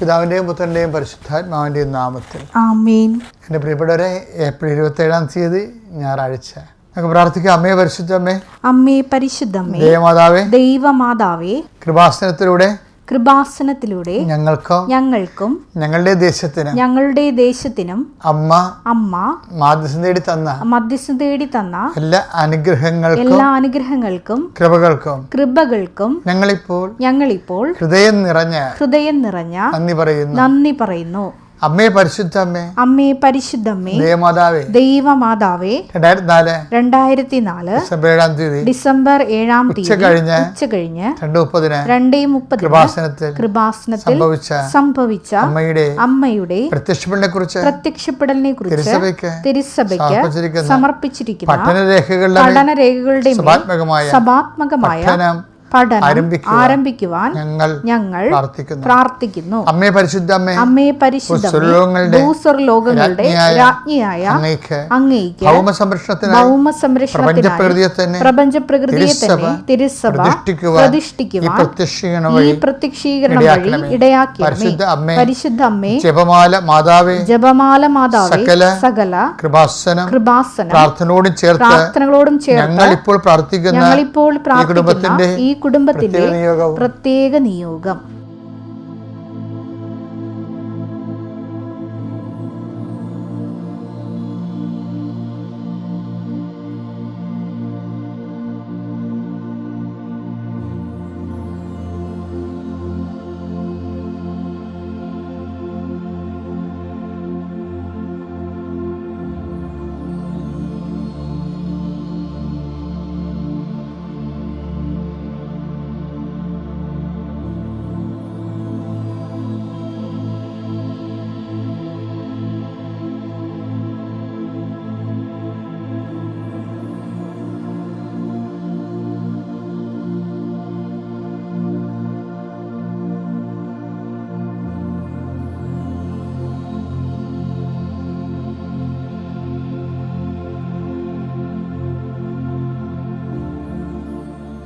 പിതാവിന്റെയും പുത്രന്റെയും പരിശുദ്ധാത്മാവിന്റെയും നാമത്തിൽ. എന്റെ പ്രിയപ്പെട്ടവരെ ഏപ്രിൽ ഇരുപത്തേഴാം തീയതി ഞായറാഴ്ച. നമുക്ക് പ്രാർത്ഥിക്കാം. അമ്മയെ പരിശുദ്ധമ്മേ അമ്മേ. പരിശുദ്ധമ്മേ ദൈവമാതാവേ. ദൈവമാതാവേ. കൃപാസനത്തിലൂടെ കൃപാസനത്തിലൂടെ ഞങ്ങൾക്കും ഞങ്ങൾക്കും ഞങ്ങളുടെ ദേശത്തിന് ഞങ്ങളുടെ ദേശത്തിനും അമ്മ അമ്മ മധ്യസ്ഥം തേടി തന്ന മധ്യസ്ഥം തേടി തന്ന എല്ലാ അനുഗ്രഹങ്ങൾക്കും എല്ലാ അനുഗ്രഹങ്ങൾക്കും കൃപകൾക്കും കൃപകൾക്കും ഞങ്ങളിപ്പോൾ ഞങ്ങളിപ്പോൾ ഹൃദയം നിറഞ്ഞ ഹൃദയം നിറഞ്ഞ നന്ദി പറയുന്നു. നന്ദി പറയുന്നു. അമ്മേ പരിശുദ്ധ അമ്മേ പരിശുദ്ധമ്മേ. ദേവമാതാവേ. ദൈവമാതാവേ. രണ്ടായിരത്തി നാല് രണ്ടായിരത്തി നാല് ഡിസംബർ ഏഴാം തീയതി. ഡിസംബർ ഏഴാം തീയതി. കഴിഞ്ഞ് ഉച്ച കഴിഞ്ഞ് രണ്ട് മുപ്പതിന് രണ്ടേ മുപ്പത് കൃപാസനത്തിൽ കൃപാസനത്തിൽ സംഭവിച്ച സംഭവിച്ച അമ്മയുടെ അമ്മയുടെ പ്രത്യക്ഷപ്പെടലിനെ കുറിച്ച് പ്രത്യക്ഷപ്പെടലിനെ കുറിച്ച് തിരുസഭയ്ക്ക് സമർപ്പിച്ചിരിക്കുന്ന പഠനരേഖകളുടെ പഠനരേഖകളുടെ സഭാത്മകമായ സഭാത്മകമായ പഠനം ആരംഭിക്കുവാൻ ഞങ്ങൾ ഞങ്ങൾ പ്രാർത്ഥിക്കുന്നു പ്രാർത്ഥിക്കുന്നു അമ്മേ പരിശുദ്ധ അമ്മേ അമ്മേ പരിശുദ്ധ ഭൂസ്വർലോകങ്ങളുടെ രാജ്ഞിയായ അങ്ങേക്ക് ഭൗമ സംരക്ഷണത്തിനായി ഭൗമ സംരക്ഷണത്തിനായി തന്നെ പ്രപഞ്ച പ്രകൃതിയെ തന്നെ തിരുസഭ പ്രതിഷ്ഠിക്കുവാൻ ഈ പ്രത്യക്ഷീകരണം വഴി. ഇടയാക്കിയമേ പരിശുദ്ധ അമ്മേ പരിശുദ്ധ അമ്മേ ജപമാല മാതാവേ ജപമാല മാതാവേ സകല സകല കൃപാസനം കൃപാസനം പ്രാർത്ഥനയോടും ചേർത്ത് പ്രാർത്ഥനകളോടും ചേർത്ത് ഞങ്ങൾ ഇപ്പോൾ പ്രാർത്ഥിക്കുന്ന ഞങ്ങളിപ്പോൾ പ്രാർത്ഥിക്കുന്ന കുടുംബത്തിന്റെ ഈ കുടുംബത്തിന്റെ പ്രത്യേക നിയോഗം.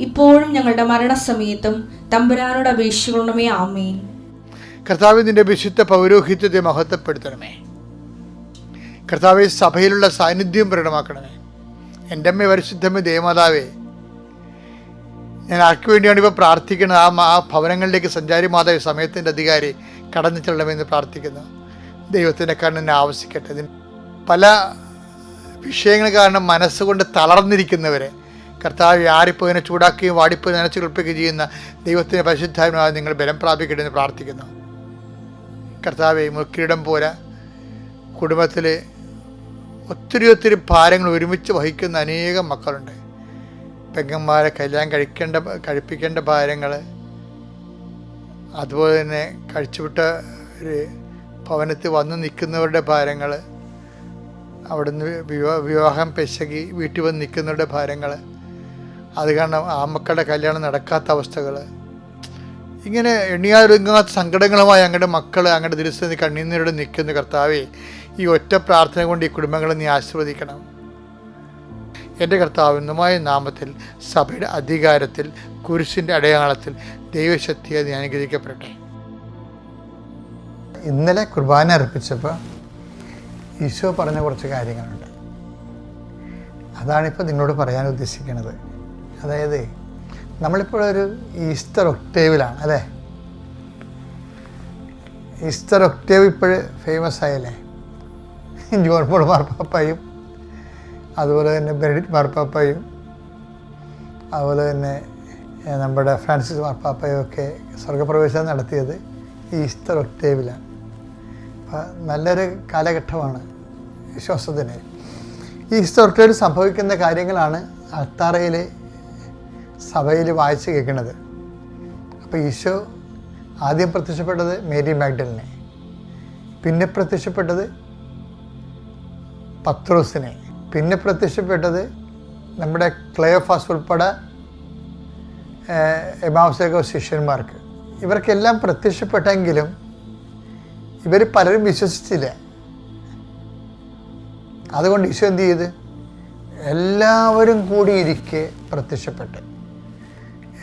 ഇപ്പോഴും ഞങ്ങളുടെ മരണസമയത്തും തമ്പുരാനോട് അപേക്ഷിക്കണമേ ആമേൻ. നിന്റെ വിശുദ്ധ പൗരോഹിത്യത്തെ മഹത്വപ്പെടുത്തണമേ. കർത്താവ് സഭയിലുള്ള സാന്നിധ്യം പ്രകടമാക്കണമേ. എന്റെ അമ്മ പരിശുദ്ധമ്മ ദേവമാതാവേ ഞാൻ ആർക്ക് വേണ്ടിയാണ് ഇപ്പോൾ പ്രാർത്ഥിക്കുന്നത്? ആ ആ ഭവനങ്ങളിലേക്ക് സഞ്ചാരി മാതാവ് സമയത്തിന്റെ അധികാരി കടന്നു ചെല്ലണമെന്ന് പ്രാർത്ഥിക്കുന്നു. ദൈവത്തിന്റെ കണ്ണിനെ ആവശ്യിക്കട്ടെ പല വിഷയങ്ങൾ കാരണം മനസ്സുകൊണ്ട് തളർന്നിരിക്കുന്നവരെ കർത്താവ് ആരിപ്പോയിനെ ചൂടാക്കുകയും വാടിപ്പോയി നനച്ചു കുളിപ്പിക്കുകയും ചെയ്യുന്ന ദൈവത്തിന്റെ പരിശുദ്ധാത്മാവ് നിങ്ങൾ ബലം പ്രാപിക്കട്ടെ എന്ന് പ്രാർത്ഥിക്കുന്നു. കർത്താവ് മുക്കിരിടം പോലെ കുടുംബത്തിൽ ഒത്തിരി ഒത്തിരി ഭാരങ്ങൾ ഒരുമിച്ച് വഹിക്കുന്ന അനേകം മക്കളുണ്ട്. പെങ്ങന്മാരെ കല്യാണം കഴിക്കേണ്ട കഴിപ്പിക്കേണ്ട ഭാരങ്ങൾ അതുപോലെ തന്നെ കഴിച്ചുവിട്ട ഒരു ഭവനത്തിൽ വന്ന് നിൽക്കുന്നവരുടെ ഭാരങ്ങൾ അവിടുന്ന് വിവാ വിവാഹം പെശകി വീട്ടിൽ വന്ന് നിൽക്കുന്നവരുടെ ഭാരങ്ങൾ അത് കാരണം ആ മക്കളുടെ കല്യാണം നടക്കാത്ത അവസ്ഥകൾ ഇങ്ങനെ എണ്ണിയാലൊരുങ്ങാത്ത സങ്കടങ്ങളുമായി അങ്ങയുടെ മക്കൾ അങ്ങയുടെ ദിവസം കണ്ണീന്നീരോട് നിൽക്കുന്ന കർത്താവേ ഈ ഒറ്റ പ്രാർത്ഥന കൊണ്ട് ഈ കുടുംബങ്ങളെ നീ ആശീർവദിക്കണം. എന്റെ കർത്താവിനുമായ നാമത്തിൽ സഭയുടെ അധികാരത്തിൽ കുരിശിന്റെ അടയാളത്തിൽ ദൈവശക്തിയെ നീ അനുഗ്രഹിക്കപ്പെടട്ടെ. ഇന്നലെ കുർബാന അർപ്പിച്ചപ്പോൾ ഈശോ പറഞ്ഞ കുറച്ച് കാര്യങ്ങളുണ്ട്. അതാണിപ്പോൾ നിങ്ങളോട് പറയാൻ ഉദ്ദേശിക്കുന്നത്. അതായത് നമ്മളിപ്പോഴൊരു ഈസ്റ്റർ ഒക്ടേവിലാണ് അല്ലേ? ഈസ്റ്റർ ഒക്ടേവ് ഇപ്പോഴ് ഫേമസ് ആയല്ലേ? ജോൺ പോൾ മാർപ്പാപ്പയും അതുപോലെ തന്നെ ബെനഡിറ്റ് മാർപ്പാപ്പയും അതുപോലെ തന്നെ നമ്മുടെ ഫ്രാൻസിസ് മാർപ്പാപ്പയും ഒക്കെ സ്വർഗപ്രവേശനം നടത്തിയത് ഈസ്റ്റർ ഒക്ടേവിലാണ്. അപ്പം നല്ലൊരു കാലഘട്ടമാണ് വിശ്വാസത്തിന്. ഈസ്റ്റർ ഒക്ടേവിൽ സംഭവിക്കുന്ന കാര്യങ്ങളാണ് അൾത്താറയിൽ സഭയിൽ വായിച്ച് കേൾക്കുന്നത്. അപ്പോൾ ഈശോ ആദ്യം പ്രത്യക്ഷപ്പെട്ടത് മേരി മാഗ്ഡലിനെ പിന്നെ പ്രത്യക്ഷപ്പെട്ടത് പത്രോസിനെ പിന്നെ പ്രത്യക്ഷപ്പെട്ടത് നമ്മുടെ ക്ലയോഫാസ് ഉൾപ്പെടെ എമാവസേക ശിഷ്യന്മാർക്ക്. ഇവർക്കെല്ലാം പ്രത്യക്ഷപ്പെട്ടെങ്കിലും ഇവർ പലരും വിശ്വസിച്ചില്ല. അതുകൊണ്ട് ഈശോ എന്ത് ചെയ്ത്? എല്ലാവരും കൂടി കൂടിയിരിക്കെ പ്രത്യക്ഷപ്പെട്ട്.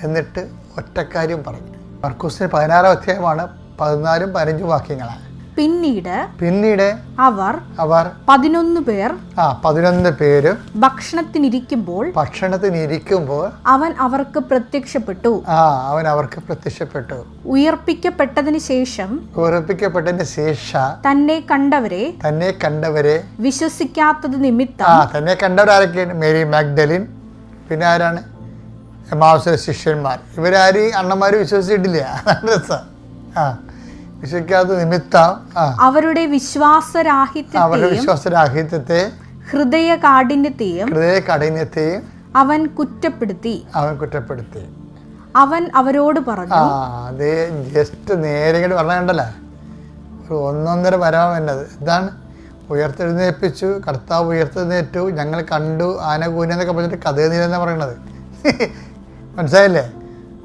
എന്നിട്ട് ഒറ്റക്കാര്യം പറഞ്ഞു മർക്കൂസിന് പതിനാറാം അധ്യായമാണ് പതിനാലും പതിനഞ്ചും വാക്യങ്ങളാണ് പിന്നീട് പിന്നീട് അവർ അവർ പതിനൊന്ന് പേർ ആ പതിനൊന്ന് പേരും ഭക്ഷണത്തിനിരിക്കുമ്പോൾ ഭക്ഷണത്തിനിരിക്കുമ്പോൾ അവൻ അവർക്ക് പ്രത്യക്ഷപ്പെട്ടു. ആ അവൻ അവർക്ക് പ്രത്യക്ഷപ്പെട്ടു. ഉയർപ്പിക്കപ്പെട്ടതിന് ശേഷം ഉയർപ്പിക്കപ്പെട്ടതിന് ശേഷം തന്നെ കണ്ടവരെ തന്നെ കണ്ടവരെ വിശ്വസിക്കാത്തത് ആ നിമിത്തം തന്നെ കണ്ടവരാരൊക്കെയാണ്? മേരി മാഗ്ഡലിൻ പിന്നെ ആരാണ്? എമാവസ ശിഷ്യന്മാർ. ഇവരാരും അണ്ണന്മാർ വിശ്വസിച്ചിട്ടില്ല. രസം. ആ. വിശ്വസിക്കാത്ത നിമിത്തം അവരുടെ അവരുടെ വിശ്വാസരാഹിത്യത്തെ ഹൃദയ കാഠിന്യത്തെയും ഹൃദയ കാഠിന്യത്തെയും അവൻ കുറ്റപ്പെടുത്തി. അവൻ കുറ്റപ്പെടുത്തി. അവൻ അവരോട് പറഞ്ഞു അതേ ജസ്റ്റ് നേരെ ഇങ്ങോട്ട് ഒരു ഒന്നൊന്നര വരാൻ എന്നത്. ഇതാണ് ഉയർത്തെഴുന്നേൽപ്പിച്ചു കർത്താവ് ഉയർത്തെഴുന്നേറ്റു ഞങ്ങൾ കണ്ടു ആന കൂനെന്നൊക്കെ പറഞ്ഞിട്ട് കഥ നീലെന്നാണ് പറയണത്. മനസ്സിലായില്ലേ?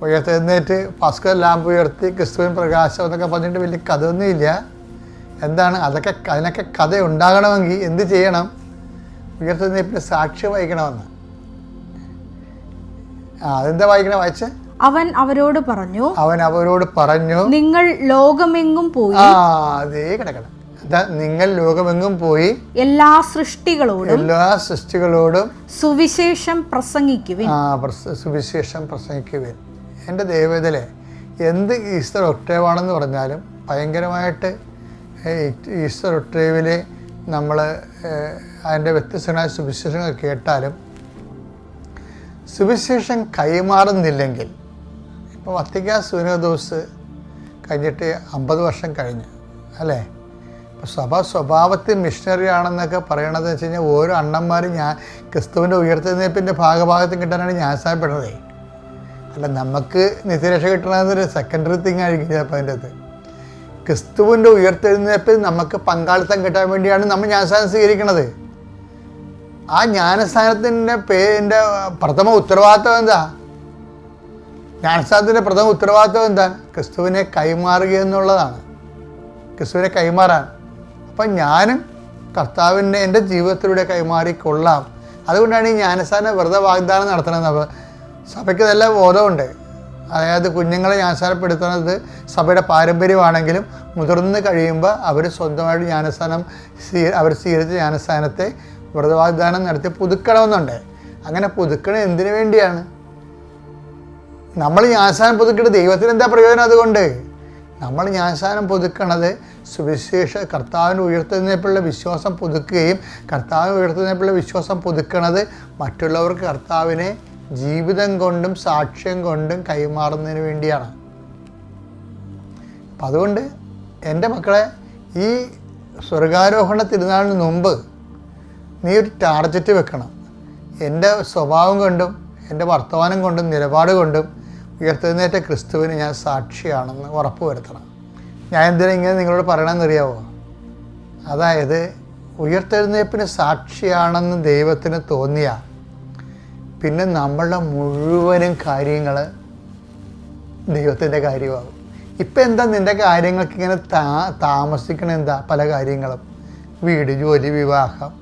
ഉയർത്തെഴുന്നേറ്റ് പാസ്കർ ലാമ്പ് ഉയർത്തി ക്രിസ്തുവിൻ പ്രകാശം എന്നൊക്കെ പറഞ്ഞിട്ട് വലിയ കഥയൊന്നുമില്ല. എന്താണ്? അതൊക്കെ അതിനൊക്കെ കഥ ഉണ്ടാകണമെങ്കിൽ എന്ത് ചെയ്യണം? ഉയർത്തെഴുന്നേപ്പിന് സാക്ഷ്യം വഹിക്കണമെന്ന്. ആ അതെന്താ വായിക്കണേ വായിച്ചേ? അവൻ അവരോട് പറഞ്ഞു അവൻ അവരോട് പറഞ്ഞു നിങ്ങൾ ലോകമെങ്ങും പോയി ആ അതേ കിടക്കണം നിങ്ങൾ ലോകമെങ്ങും പോയി എല്ലാ സൃഷ്ടികളോടും എല്ലാ സൃഷ്ടികളോടും സുവിശേഷം പ്രസംഗിക്കുവിൻ. ആ സുവിശേഷം പ്രസംഗിക്കുവിൻ. എന്റെ ദൈവത്തിലെ എന്ത് ഈസ്റ്റർ ഒട്ടേവാണെന്ന് പറഞ്ഞാലും ഭയങ്കരമായിട്ട് ഈസ്റ്റർ ഒക്ടേവിൽ നമ്മൾ അതിന്റെ വ്യത്യസ്തമായ സുവിശേഷങ്ങൾ കേട്ടാലും സുവിശേഷം കൈമാറുന്നില്ലെങ്കിൽ ഇപ്പോൾ വത്തിക്കാൻ സൂര്യദോസ് കഴിഞ്ഞിട്ട് അമ്പത് വർഷം കഴിഞ്ഞു അല്ലേ? സഭ സ്വഭാവത്തിൽ മിഷണറി ആണെന്നൊക്കെ പറയണതെന്ന് വെച്ച് കഴിഞ്ഞാൽ ഓരോ അണ്ണന്മാരും ഞാൻ ക്രിസ്തുവിന്റെ ഉയർത്തുന്നേപ്പിന്റെ ഭാഗഭാഗത്തും കിട്ടാനാണ് ഞാൻ സാധപ്പെടുന്നത് അല്ല നമുക്ക് നിത്യരക്ഷ കിട്ടണമെന്നൊരു സെക്കൻഡറി തിങ് ആയിരിക്കും ചിലപ്പോൾ അതിന്റെ അത് ക്രിസ്തുവിന്റെ ഉയർത്തെഴുന്നേപ്പിൽ നമുക്ക് പങ്കാളിത്തം കിട്ടാൻ വേണ്ടിയാണ് നമ്മൾ ജ്ഞാനസ്ഥാനം സ്വീകരിക്കുന്നത് ആ ജ്ഞാനസ്ഥാനത്തിന്റെ പേരിന്റെ പ്രഥമ ഉത്തരവാദിത്വം എന്താ? ജ്ഞാനസ്ഥാനത്തിന്റെ പ്രഥമ ഉത്തരവാദിത്വം എന്താ? ക്രിസ്തുവിനെ കൈമാറുക എന്നുള്ളതാണ്. ക്രിസ്തുവിനെ കൈമാറാൻ. അപ്പം ഞാനും കർത്താവിനെ എന്റെ ജീവിതത്തിലൂടെ കൈമാറിക്കൊള്ളാം അതുകൊണ്ടാണ് ഈ ജ്ഞാനസ്ഥാന വ്രത വാഗ്ദാനം നടത്തണത് അപ്പോൾ സഭയ്ക്ക് നല്ല ബോധമുണ്ട്. അതായത് കുഞ്ഞുങ്ങളെ ജ്ഞാനസ്ഥാനപ്പെടുത്തുന്നത് സഭയുടെ പാരമ്പര്യമാണെങ്കിലും മുതിർന്ന് കഴിയുമ്പോൾ അവർ സ്വന്തമായിട്ട് ജ്ഞാനസ്ഥാനം സ്വീ അവർ സ്വീകരിച്ച ജ്ഞാനസ്ഥാനത്തെ വ്രതവാഗ്ദാനം നടത്തി പുതുക്കണമെന്നുണ്ട്. അങ്ങനെ പുതുക്കണത് എന്തിനു വേണ്ടിയാണ്? നമ്മൾ ജ്ഞാനസ്ഥാനം പുതുക്കിയിട്ട് ദൈവത്തിന് എന്താ പ്രയോജനം അതുകൊണ്ട്? നമ്മൾ ജ്ഞാനസ്ഥാനം പുതുക്കണത് സുവിശേഷ കർത്താവിന് ഉയർത്തുന്നതിനെപ്പുള്ള വിശ്വാസം പുതുക്കുകയും കർത്താവിന് ഉയർത്തുന്നതിനെപ്പുള്ള വിശ്വാസം പുതുക്കണത് മറ്റുള്ളവർക്ക് കർത്താവിനെ ജീവിതം കൊണ്ടും സാക്ഷ്യം കൊണ്ടും കൈമാറുന്നതിന് വേണ്ടിയാണ്. അപ്പം അതുകൊണ്ട് എന്റെ മക്കളെ ഈ സ്വർഗാരോഹണ തിരുനാളിന് മുമ്പ് നീ ഒരു ടാർജറ്റ് വെക്കണം. എന്റെ സ്വഭാവം കൊണ്ടും എന്റെ വർത്തമാനം കൊണ്ടും നിലപാട് കൊണ്ടും ഉയർത്തെഴുന്നേറ്റ ക്രിസ്തുവിന് ഞാൻ സാക്ഷിയാണെന്ന് ഉറപ്പ് വരുത്തണം ഞാൻ എന്തിനാ ഇങ്ങനെ നിങ്ങളോട് പറയണമെന്നറിയാവോ അതായത് ഉയർത്തെഴുന്നേപ്പിന് സാക്ഷിയാണെന്ന് ദൈവത്തിന് തോന്നിയ പിന്നെ നമ്മളുടെ മുഴുവനും കാര്യങ്ങൾ ദൈവത്തിന്റെ കാര്യമാകും. ഇപ്പം എന്താ നിന്റെ കാര്യങ്ങൾക്ക് ഇങ്ങനെ താ താമസിക്കണെന്താ പല കാര്യങ്ങളും. വീട് ജോലി വിവാഹം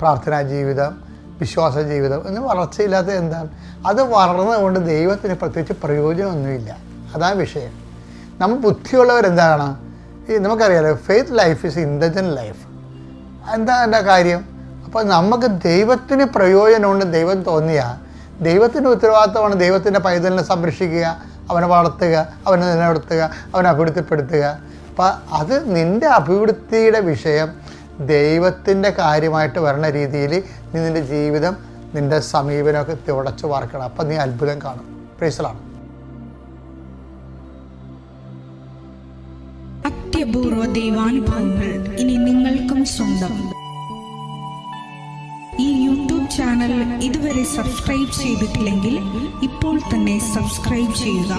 പ്രാർത്ഥനാ ജീവിതം വിശ്വാസ ജീവിതം എന്ന് വളർച്ചയില്ലാത്ത എന്താണ്? അത് വളർന്നതുകൊണ്ട് ദൈവത്തിന് പ്രത്യേകിച്ച് പ്രയോജനമൊന്നുമില്ല. അതാണ് വിഷയം. നമ്മൾ ബുദ്ധിയുള്ളവരെന്താണ് ഈ നമുക്കറിയാലോ faith life is intelligent life എന്താ എന്റെ കാര്യം? അപ്പോൾ നമുക്ക് ദൈവത്തിന് പ്രയോജനമുണ്ട് ദൈവം തോന്നിയ. ദൈവത്തിന്റെ ഉത്തരവാദിത്തമാണ് ദൈവത്തിന്റെ പൈതലിനെ സംരക്ഷിക്കുക അവനെ വളർത്തുക അവനെ നിലനിർത്തുക അവനെ അഭിവൃദ്ധിപ്പെടുത്തുക. അപ്പം അത് നിന്റെ അഭിവൃദ്ധിയുടെ വിഷയം. ദൈവത്തിന്റെ കാര്യമായിട്ട് വരണ രീതിയിൽ നീ നിന്റെ ജീവിതം നിന്റെ സമീപനമൊക്കെ തുടച്ചു വാർക്കണം. അപ്പം നീ അത്ഭുതം കാണും. പ്രൈസലാണ് അത്യപൂർവ ദൈവാനുഭവങ്ങൾ ഇനി നിങ്ങൾക്കും സ്വന്തം. ഈ യൂട്യൂബ് ചാനൽ ഇതുവരെ സബ്സ്ക്രൈബ് ചെയ്തിട്ടില്ലെങ്കിൽ ഇപ്പോൾ തന്നെ സബ്സ്ക്രൈബ് ചെയ്യുക.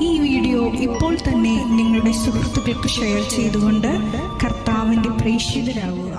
ഈ വീഡിയോ ഇപ്പോൾ തന്നെ നിങ്ങളുടെ സുഹൃത്തുക്കൾക്ക് ഷെയർ ചെയ്തുകൊണ്ട് കർത്താവിന്റെ പ്രേക്ഷിതരാകുക